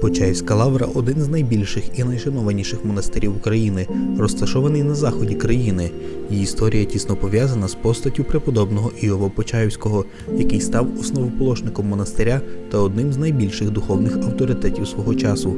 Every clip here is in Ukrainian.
Почаївська лавра один з найбільших і найшанованіших монастирів України, розташований на заході країни. Її історія тісно пов'язана з постаттю преподобного Іова Почаївського, який став основоположником монастиря та одним з найбільших духовних авторитетів свого часу.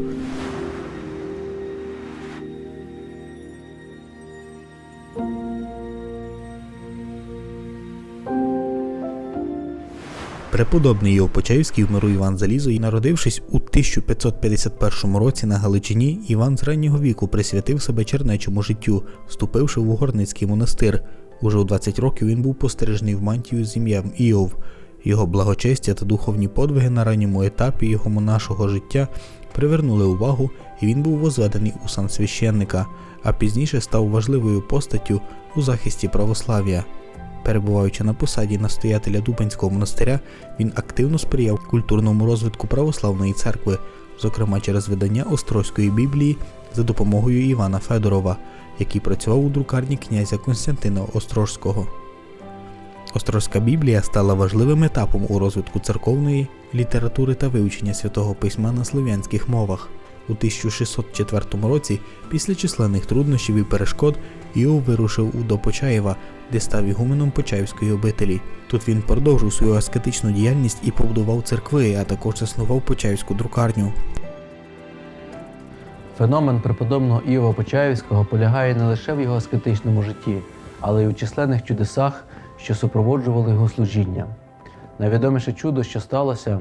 Преподобний Йов Почаївський в Іван Залізо народившись у 1551 році на Галичині, Іван з раннього віку присвятив себе чернечому життю, вступивши в Угорницький монастир. Уже у 20 років він був постережений в мантію з ім'ям Іов. Його благочестя та духовні подвиги на ранньому етапі його монашого життя привернули увагу, і він був возведений у сан священника, а пізніше став важливою постаттю у захисті православ'я. Перебуваючи на посаді настоятеля Дубенського монастиря, він активно сприяв культурному розвитку православної церкви, зокрема через видання Острозької Біблії за допомогою Івана Федорова, який працював у друкарні князя Константина Острожського. Острозька Біблія стала важливим етапом у розвитку церковної літератури та вивчення святого письма на слов'янських мовах. У 1604 році, після численних труднощів і перешкод, Іов вирушив у до Почаєва, де став ігуменом Почаївської обителі. Тут він продовжив свою аскетичну діяльність і побудував церкви, а також заснував Почаївську друкарню. Феномен преподобного Іова Почаївського полягає не лише в його аскетичному житті, але й у численних чудесах, що супроводжували його служіння. Найвідоміше чудо, що сталося,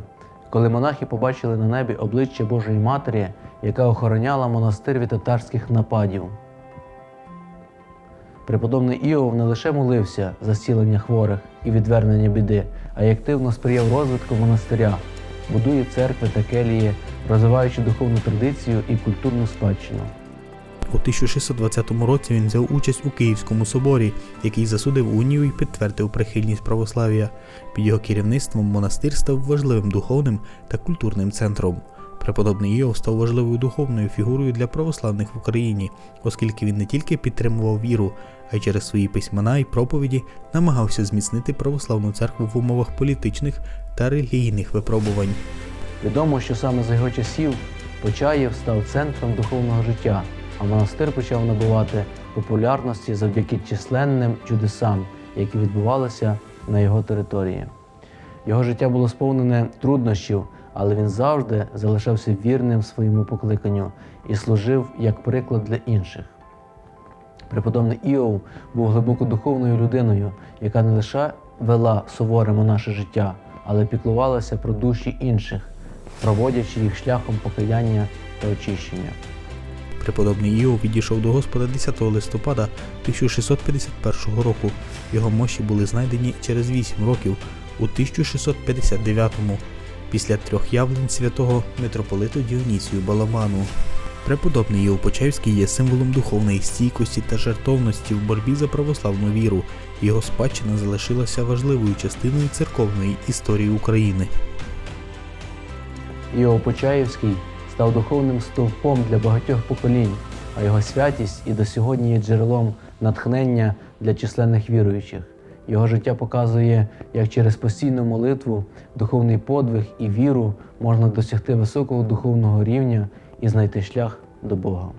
коли монахи побачили на небі обличчя Божої Матері, яка охороняла монастир від татарських нападів. Преподобний Іов не лише молився за зцілення хворих і відвернення біди, а й активно сприяв розвитку монастиря, будує церкви та келії, розвиваючи духовну традицію і культурну спадщину. У 1620 році він взяв участь у Київському соборі, який засудив унію і підтвердив прихильність православ'я. Під його керівництвом монастир став важливим духовним та культурним центром. Преподобний Іов став важливою духовною фігурою для православних в Україні, оскільки він не тільки підтримував віру, а й через свої письмена і проповіді намагався зміцнити православну церкву в умовах політичних та релігійних випробувань. Відомо, що саме за його часів Почаєв став центром духовного життя, а монастир почав набувати популярності завдяки численним чудесам, які відбувалися на його території. Його життя було сповнене труднощів, але він завжди залишався вірним своєму покликанню і служив як приклад для інших. Преподобний Іов був глибоко духовною людиною, яка не лише вела суворе монаше життя, але піклувалася про душі інших, проводячи їх шляхом покаяння та очищення. Преподобний Іов відійшов до Господа 10 листопада 1651 року. Його мощі були знайдені через 8 років у 1659-му, після трьох явлень святого митрополиту Діонісію Баламану. Преподобний Іов Почаївський є символом духовної стійкості та жертовності в боротьбі за православну віру. Його спадщина залишилася важливою частиною церковної історії України. Іов Почаївський став духовним стовпом для багатьох поколінь, а його святість і до сьогодні є джерелом натхнення для численних віруючих. Його життя показує, як через постійну молитву, духовний подвиг і віру можна досягти високого духовного рівня і знайти шлях до Бога.